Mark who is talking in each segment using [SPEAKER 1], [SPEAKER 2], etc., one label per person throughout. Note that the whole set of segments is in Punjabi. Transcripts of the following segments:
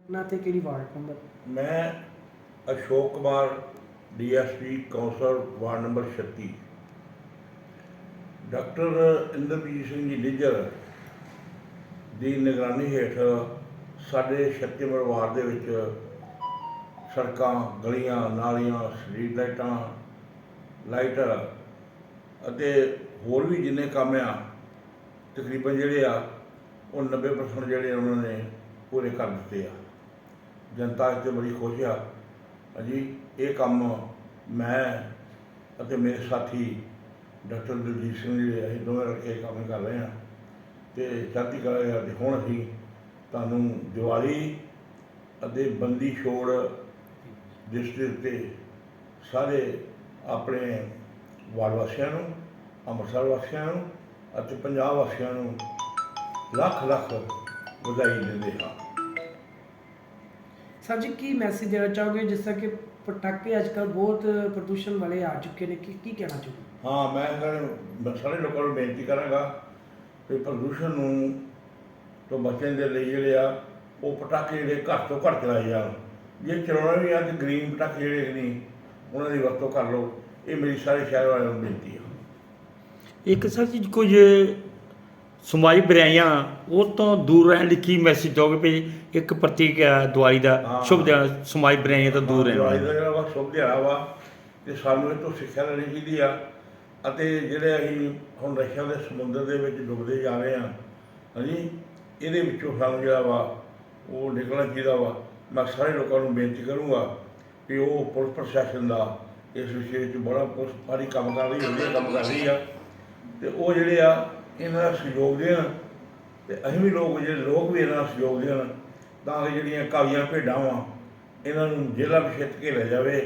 [SPEAKER 1] ਨਾ ਤੇ ਕਿਹੜੀ ਵਾਰਡ ਨੰਬਰ?
[SPEAKER 2] ਮੈਂ Ashok Kumar, DSP council ward number 36 doctor Inderjit Singh ji Nijjar ਦੀ ਨਿਗਰਾਨੀ ਹੇਠ ਸਾਡੇ 36 ਨੰਬਰ ਵਾਰਡ ਦੇ ਵਿੱਚ ਸੜਕਾਂ, ਗਲੀਆਂ, ਨਾਲੀਆਂ, ਸਟਰੀਟ ਲਾਈਟਾਂ, ਲਾਈਟਰ ਅਤੇ ਹੋਰ ਵੀ ਜਿੰਨੇ ਕੰਮ ਆ, ਤਕਰੀਬਨ ਜਿਹੜੇ ਆ, ਉਹ 90% ਜਿਹੜੇ ਉਹਨਾਂ ਨੇ ਪੂਰੇ ਕਰ ਦਿੱਤੇ ਆ। ਜਨਤਾ ਇਸ 'ਤੇ ਬੜੀ ਖੁਸ਼ ਆ। ਅਜੀ ਇਹ ਕੰਮ ਮੈਂ ਅਤੇ ਮੇਰੇ ਸਾਥੀ ਡਾਕਟਰ ਦਲਜੀਤ ਸਿੰਘ ਜਿਹੜੇ ਅਸੀਂ ਦੋਵੇਂ ਰਲ ਕੇ ਕੰਮ ਕਰ ਰਹੇ ਹਾਂ। ਤੇ ਚੜ੍ਹਦੀ ਕਲਾ ਦੇ ਹੁਣ ਅਸੀਂ ਤੁਹਾਨੂੰ ਦੀਵਾਲੀ ਅਤੇ ਬੰਦੀ ਛੋੜ ਡਿਸਟ੍ਰਿਕਟ ਤੇ ਸਾਰੇ ਆਪਣੇ ਵਾਰਡ ਵਾਸੀਆਂ ਨੂੰ, ਅੰਮ੍ਰਿਤਸਰ ਵਾਸੀਆਂ ਨੂੰ ਅਤੇ ਪੰਜਾਬ ਵਾਸੀਆਂ ਨੂੰ ਲੱਖ ਲੱਖ ਵਧਾਈ ਦਿੰਦੇ ਹਾਂ।
[SPEAKER 1] ਸਰ ਜੀ ਕੀ ਮੈਸੇਜ ਦੇਣਾ ਚਾਹੋਗੇ? ਜਿਸ ਤਰ੍ਹਾਂ ਕਿ ਪਟਾਕੇ ਅੱਜ ਕੱਲ੍ਹ ਬਹੁਤ ਪ੍ਰਦੂਸ਼ਣ ਵਾਲੇ ਆ ਚੁੱਕੇ ਨੇ ਕੀ ਕੀ ਕਹਿਣਾ ਚਾਹੋਗੇ?
[SPEAKER 2] ਹਾਂ ਮੈਂ ਸਾਰੇ ਸਾਰੇ ਲੋਕਾਂ ਨੂੰ ਬੇਨਤੀ ਕਰਾਂਗਾ ਕਿ ਪ੍ਰਦੂਸ਼ਣ ਨੂੰ ਤੋਂ ਬਚਣ ਦੇ ਲਈ ਜਿਹੜੇ ਆ ਉਹ ਪਟਾਕੇ ਜਿਹੜੇ ਘੱਟ ਤੋਂ ਘੱਟ ਚਲਾਏ ਜਾਣ। ਜੇ ਚਲਾਉਣਾ ਵੀ ਆ ਤੇ ਗ੍ਰੀਨ ਪਟਾਕੇ ਜਿਹੜੇ ਨਹੀਂ ਉਹਨਾਂ ਦੀ ਵਰਤੋਂ ਕਰ ਲਓ। ਇਹ ਮੇਰੀ ਸਾਰੇ ਸ਼ਹਿਰ ਵਾਲਿਆਂ ਨੂੰ ਬੇਨਤੀ ਆ।
[SPEAKER 3] ਇੱਕ ਸਰ ਜੀ ਕੁਝ ਸਮਾਈ ਬੁਰਾਈਆਂ ਉਹ ਤੋਂ ਦੂਰ ਰਹਿਣ ਲਈ ਕੀ ਮੈਸੇਜ ਦੋਗੇ ਵੀ ਇੱਕ ਪ੍ਰਤੀਕ ਹੈ ਦਿਵਾਲੀ ਦਾ
[SPEAKER 2] ਹਾਂ।
[SPEAKER 3] ਸ਼ੁਭ ਦਿਨ ਸਮਾਈ ਬੁਰਾਈਆਂ ਤੋਂ ਦੂਰ ਰਹਿਣ
[SPEAKER 2] ਦਿਵਾਲੀ ਦਾ
[SPEAKER 3] ਵਾਲਾ
[SPEAKER 2] ਜਿਹੜਾ ਵਾ ਸ਼ੁਭ ਦਿਹਾੜਾ ਵਾ ਤੇ ਸਾਨੂੰ ਇਹ ਤੋਂ ਸਿੱਖਿਆ ਲੈਣੀ ਚਾਹੀਦੀ ਆ। ਅਤੇ ਜਿਹੜੇ ਅਸੀਂ ਹੁਣ ਰਸ਼ੀਆ ਦੇ ਸਮੁੰਦਰ ਦੇ ਵਿੱਚ ਡੁੱਬਦੇ ਜਾ ਰਹੇ ਹਾਂ ਹਾਂਜੀ ਇਹਦੇ ਵਿੱਚੋਂ ਸਾਨੂੰ ਜਿਹੜਾ ਵਾ ਉਹ ਨਿਕਲਣਾ ਚਾਹੀਦਾ ਵਾ। ਮੈਂ ਸਾਰੇ ਲੋਕਾਂ ਨੂੰ ਬੇਨਤੀ ਕਰੂੰਗਾ ਕਿ ਉਹ ਪੁਲਿਸ ਪ੍ਰਸ਼ਾਸਨ ਦਾ ਇਸ ਵਿਸ਼ੇ ਵਿੱਚ ਬੜਾ ਪੁਲਿਸ ਭਾਰੀ ਕੰਮ ਕਰ ਰਹੀ ਹੈ ਕੰਮ ਕਰ ਰਹੀ ਆ। ਤੇ ਉਹ ਜਿਹੜੇ ਆ ਇਹਨਾਂ ਦਾ ਸਹਿਯੋਗ ਦੇਣ ਤੇ ਅਸੀਂ ਵੀ ਲੋਕ ਜਿਹੜੇ ਲੋਕ ਵੀ ਇਹਨਾਂ ਦਾ ਸਹਿਯੋਗ ਦੇਣ ਤਾਂ ਕਿ ਜਿਹੜੀਆਂ ਕਾਲੀਆਂ ਭੇਡਾਂ ਵਾ ਇਹਨਾਂ ਨੂੰ ਜੇਲ੍ਹਾਂ ਖਿੱਚ ਕੇ ਲੈ ਜਾਵੇ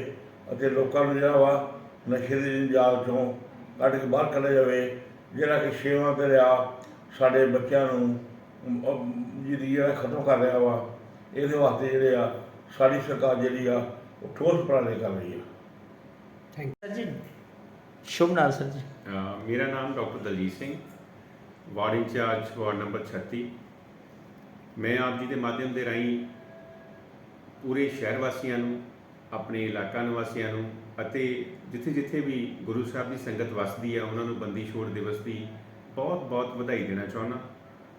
[SPEAKER 2] ਅਤੇ ਲੋਕਾਂ ਨੂੰ ਜਿਹੜਾ ਵਾ ਨਸ਼ੇ ਦੇ ਜੰਜਾਲ ਚੋਂ ਕੱਢ ਕੇ ਬਾਹਰ ਕੱਢਿਆ ਜਾਵੇ ਜਿਹੜਾ ਕਿ ਸੇਵਾ ਤੇ ਰਿਹਾ ਸਾਡੇ ਬੱਚਿਆਂ ਨੂੰ ਜਿਹੜੀ ਜਿਹੜਾ ਖਤਮ ਕਰ ਰਿਹਾ ਵਾ ਇਹਦੇ ਵਾਸਤੇ ਜਿਹੜੇ ਆ ਸਾਡੀ ਸਰਕਾਰ ਜਿਹੜੀ ਆ ਉਹ ਠੋਸ ਉਪਰਾਲੇ ਕਰ ਰਹੀ ਆ।
[SPEAKER 1] ਥੈਂਕ
[SPEAKER 3] ਸਰ ਜੀ। ਸ਼ੁਭ ਨਾਲ ਸਰ ਜੀ।
[SPEAKER 4] ਮੇਰਾ ਨਾਮ doctor Daljit Singh. Ward in charge, ward number 36 ਮੈਂ ਆਪ ਜੀ ਦੇ ਮਾਧਿਅਮ ਦੇ ਰਾਹੀਂ ਪੂਰੇ ਸ਼ਹਿਰ ਵਾਸੀਆਂ ਨੂੰ, ਆਪਣੇ ਇਲਾਕਾ ਨਿਵਾਸੀਆਂ ਨੂੰ ਅਤੇ ਜਿੱਥੇ-ਜਿੱਥੇ ਵੀ ਗੁਰੂ ਸਾਹਿਬ ਦੀ ਸੰਗਤ ਵਸਦੀ ਹੈ ਉਹਨਾਂ ਨੂੰ ਬੰਦੀ ਛੋੜ ਦਿਵਸ ਦੀ ਬਹੁਤ-ਬਹੁਤ ਵਧਾਈ ਦੇਣਾ ਚਾਹੁੰਦਾ।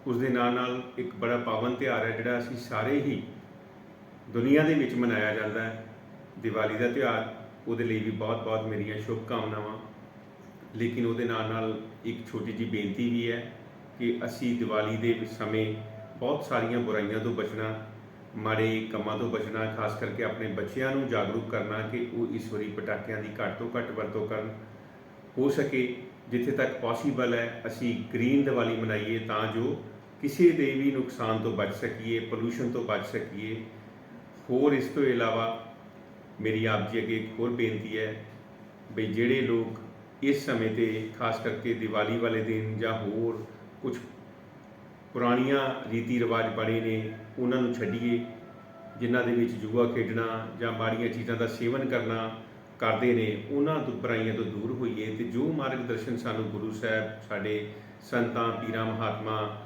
[SPEAKER 4] ਉਸ ਦੇ ਨਾਲ-ਨਾਲ ਇੱਕ ਬੜਾ ਪਾਵਨ ਤਿਉਹਾਰ ਹੈ, ਜਿਹੜਾ ਅਸੀਂ ਸਾਰੇ ਹੀ ਦੁਨੀਆ ਦੇ ਵਿੱਚ ਮਨਾਇਆ ਜਾਂਦਾ ਹੈ। ਦੀਵਾਲੀ ਦਾ ਤਿਉਹਾਰ, ਉਹਦੇ ਲਈ ਵੀ ਬਹੁਤ-ਬਹੁਤ ਮੇਰੀਆਂ ਸ਼ੁਭ ਕਾਮਨਾਵਾਂ ਲੇਕਿਨ ਉਹਦੇ ਨਾਲ ਨਾਲ ਇੱਕ ਛੋਟੀ ਜੀ ਬੇਨਤੀ ਵੀ ਹੈ ਕਿ ਅਸੀਂ ਦੀਵਾਲੀ ਦੇ ਸਮੇਂ ਬਹੁਤ ਸਾਰੀਆਂ ਬੁਰਾਈਆਂ ਤੋਂ ਬਚਣਾ, ਮਾੜੇ ਕੰਮਾਂ ਤੋਂ ਬਚਣਾ, ਖਾਸ ਕਰਕੇ ਆਪਣੇ ਬੱਚਿਆਂ ਨੂੰ ਜਾਗਰੂਕ ਕਰਨਾ ਕਿ ਉਹ ਇਸ ਵਾਰੀ ਪਟਾਕਿਆਂ ਦੀ ਘੱਟ ਤੋਂ ਘੱਟ ਵਰਤੋਂ ਕਰਨ। ਹੋ ਸਕੇ ਜਿੱਥੇ ਤੱਕ ਪੋਸੀਬਲ ਹੈ, ਅਸੀਂ ਗ੍ਰੀਨ ਦੀਵਾਲੀ ਮਨਾਈਏ ਤਾਂ ਜੋ ਕਿਸੇ ਦੇ ਵੀ ਨੁਕਸਾਨ ਤੋਂ ਬਚ ਸਕੀਏ ਪੋਲੂਸ਼ਨ ਤੋਂ ਬਚ ਸਕੀਏ। ਹੋਰ ਇਸ ਤੋਂ ਇਲਾਵਾ ਮੇਰੀ ਆਪ ਜੀ ਅੱਗੇ ਇੱਕ ਹੋਰ ਬੇਨਤੀ ਹੈ ਵੀ ਜਿਹੜੇ ਲੋਕ ਇਸ ਸਮੇਂ ਤੇ ਖਾਸ ਕਰਕੇ ਦੀਵਾਲੀ ਵਾਲੇ ਦਿਨ ਜਾਂ ਹੋਰ ਕੁਝ ਪੁਰਾਣੀਆਂ ਰੀਤੀ ਰਿਵਾਜ ਬਣੇ ਨੇ ਉਹਨਾਂ ਨੂੰ ਛੱਡੀਏ ਜਿਨ੍ਹਾਂ ਦੇ ਵਿੱਚ ਜੂਆ ਖੇਡਣਾ ਜਾਂ ਮਾੜੀਆਂ ਚੀਜ਼ਾਂ ਦਾ ਸੇਵਨ ਕਰਨਾ ਕਰਦੇ ਨੇ ਉਹਨਾਂ ਤੋਂ ਬੁਰਾਈਆਂ ਤੋਂ ਦੂਰ ਹੋਈਏ ਤੇ ਜੋ ਮਾਰਗਦਰਸ਼ਨ ਸਾਨੂੰ ਗੁਰੂ ਸਾਹਿਬ ਸਾਡੇ ਸੰਤਾਂ ਪੀਰਾਂ ਮਹਾਤਮਾ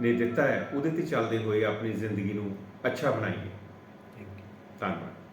[SPEAKER 4] ਨੇ ਦਿੱਤਾ ਹੈ ਉਹਦੇ ਤੇ ਚੱਲਦੇ ਹੋਏ ਆਪਣੀ ਜ਼ਿੰਦਗੀ ਨੂੰ ਅੱਛਾ ਬਣਾਈਏ।
[SPEAKER 1] ਯੂ
[SPEAKER 4] ਧੰਨਵਾਦ।